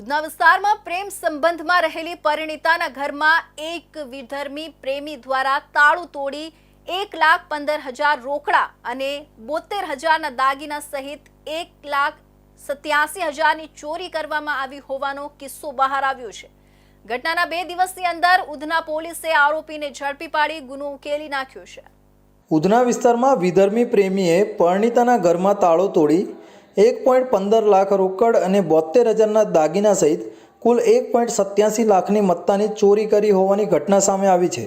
ઉધના વિસ્તારમાં પ્રેમ સંબંધમાં રહેલી પરિણીતાના ઘરમાં એક વિધર્મી પ્રેમી દ્વારા તાળું તોડી એક લાખ પંદર હજાર રોકડા અને બોતેર હજારના દાગીના સહિત એક લાખ સત્યાસી હજારની ચોરી કરવામાં આવી હોવાનો કિસ્સો બહાર આવ્યો છે. ઘટનાના બે દિવસની અંદર ઉધના પોલીસે આરોપીને ઝડપી પાડી ગુનો ઉકેલી નાખ્યો છે. ઉધના વિસ્તારમાં વિધર્મી પ્રેમીએ પરણિતાના ઘરમાં તાળો તોડી એક પોઈન્ટ પંદર લાખ રોકડ અને બોતેર હજારના દાગીના સહિત કુલ એક પોઈન્ટ સત્યાસી લાખની મત્તાની ચોરી કરી હોવાની ઘટના સામે આવી છે.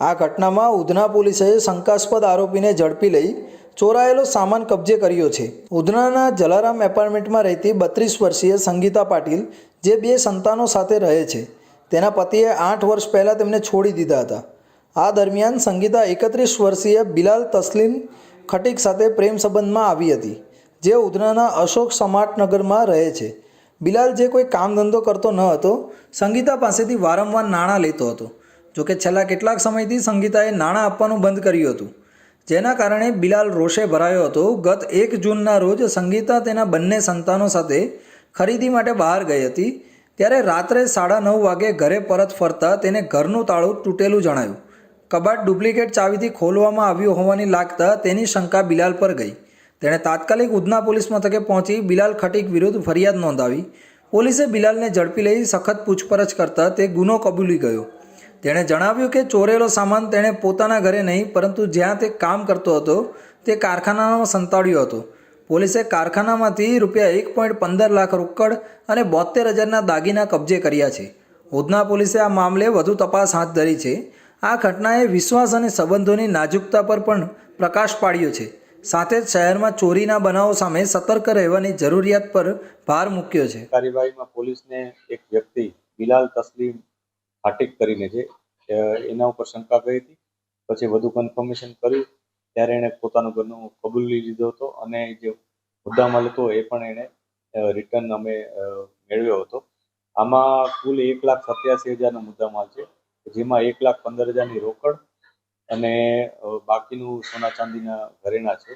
આ ઘટનામાં ઉધના પોલીસે શંકાસ્પદ આરોપીને ઝડપી લઈ ચોરાયેલો સામાન કબજે કર્યો છે. ઉધનાના જલારામ એપાર્ટમેન્ટમાં રહેતી બત્રીસ વર્ષીય સંગીતા પાટીલ, જે બે સંતાનો સાથે રહે છે, તેના પતિએ આઠ વર્ષ પહેલાં તેમને છોડી દીધા હતા. આ દરમિયાન સંગીતા એકત્રીસ વર્ષીય બિલાલ તસ્લીમ ખટીક સાથે પ્રેમ સંબંધમાં આવી હતી. જે ઉધનાના અશોક સમાટનગરમાં રહે છે. બિલાલ જે કોઈ કામ ધંધો કરતો ન હતો, સંગીતા પાસેથી વારંવાર નાણાં લેતો હતો. જોકે છેલ્લા કેટલાક સમયથી સંગીતાએ નાણાં આપવાનું બંધ કર્યું હતું. જેના કારણે બિલાલ રોષે ભરાયો હતો. ગત એક જૂનના રોજ સંગીતા તેના બંને સંતાનો સાથે ખરીદી માટે બહાર ગઈ હતી. ત્યારે રાત્રે સાડા નવ વાગે ઘરે પરત ફરતા તેને ઘરનું તાળું તૂટેલું જણાયું. કબાટ ડુપ્લિકેટ ચાવીથી ખોલવામાં આવ્યું હોવાની લાગતા તેની શંકા બિલાલ પર ગઈ. તેણે તાત્કાલિક ઉધના પોલીસ મથકે પહોંચી બિલાલ ખટીક વિરુદ્ધ ફરિયાદ નોંધાવી. પોલીસે બિલાલને ઝડપી લઈ સખત પૂછપરછ કરતા તે ગુનો કબૂલી ગયો. તેણે જણાવ્યું કે ચોરેલો સામાન તેણે પોતાના ઘરે નહીં, પરંતુ જ્યાં તે કામ કરતો હતો, તે કારખાનામાં સંતાડ્યો હતો. પોલીસે કારખાનામાંથી રૂપિયા એક પોઈન્ટ પંદર લાખ રોકડ અને બોતેર હજારના દાગીના કબજે કર્યા છે. ઉધના પોલીસે આ મામલે વધુ તપાસ હાથ ધરી છે. આ ઘટનાએ વિશ્વાસ અને સંબંધોની નાજુકતા પર પણ પ્રકાશ પાડ્યો છે. સાથે જ શહેરમાં ચોરીના બનાવો સામે સતર્ક રહેવાની જરૂરિયાત પર ભાર મૂક્યો છે. કાર્યવાહીમાં પોલીસને એક વ્યક્તિ બિલાલ તસ્લીમ હાટિક કરીને છે એના ઉપર શંકા કરી હતી. પછી વધુ કન્ફર્મેશન કર્યું. ત્યારે એણે પોતાનું ઘરનું કબૂલી લીધો હતો અને જે મુદ્દામાલ હતો એ પણ એણે રિટર્ન અમે મેળવ્યો હતો. આમાં કુલ એક લાખ સત્યાસી હજારનો મુદ્દામાલ છે, જેમાં એક લાખ પંદર હજારની રોકડ અને બાકીનું સોના ચાંદીના ઘરેણા છે.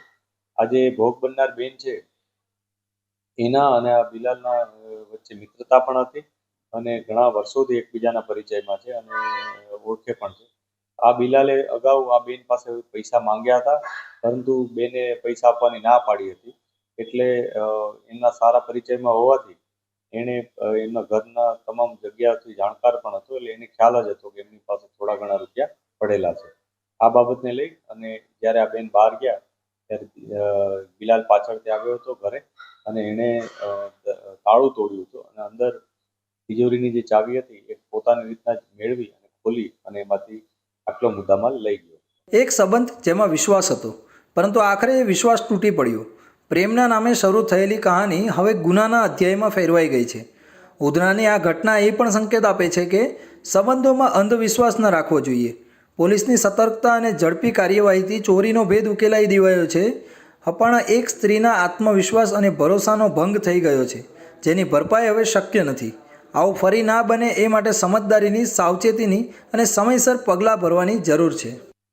આજે ભોગ બનનાર બેન છે. એના અને આ બિલાલના વચ્ચે મિત્રતા પણ હતી અને ઘણા વર્ષોથી એકબીજાના પરિચયમાં છે અને ઓળખે પણ છે. આ બિલાલે અગાઉ આ બેન પાસે પૈસા માંગ્યા હતા, પરંતુ બેને પૈસા આપવાની ના પાડી હતી. એટલે એમના સારા પરિચયમાં હોવાથી એણે એમના ઘરના તમામ જગ્યાથી જાણકાર પણ હતો. એટલે એને ખ્યાલ જ હતો કે એમની પાસે થોડા ઘણા રૂપિયા પડેલા છે. આ બાબતને લઈ અને જ્યારે આ બેન બહાર ગયા, ત્યારે બિલાલ પાછળથી આવ્યો હતો ઘરે અને એણે તાળું તોડ્યું હતું અને અંદર તિજોરીની જે ચાવી હતી એ પોતાની રીતના જ મેળવી અને ખોલી અને એમાંથી આટલો મુદ્દામાલ લઈ ગયો. એક સંબંધ જેમાં વિશ્વાસ હતો, પરંતુ આખરે એ વિશ્વાસ તૂટી પડ્યો. પ્રેમના નામે શરૂ થયેલી કહાની હવે ગુનાના અધ્યાયમાં ફેરવાઈ ગઈ છે. ઉધનાની આ ઘટના એ પણ સંકેત આપે છે કે સંબંધોમાં અંધવિશ્વાસ ન રાખવો જોઈએ. પોલીસની સતર્કતા અને ઝડપી કાર્યવાહીથી ચોરીનો ભેદ ઉકેલાઈ દેવાયો છે. પણ એક સ્ત્રીના આત્મવિશ્વાસ અને ભરોસાનો ભંગ થઈ ગયો છે, જેની ભરપાઈ હવે શક્ય નથી. આવું ફરી ના બને એ માટે સમજદારીની, સાવચેતીની અને સમયસર પગલાં ભરવાની જરૂર છે.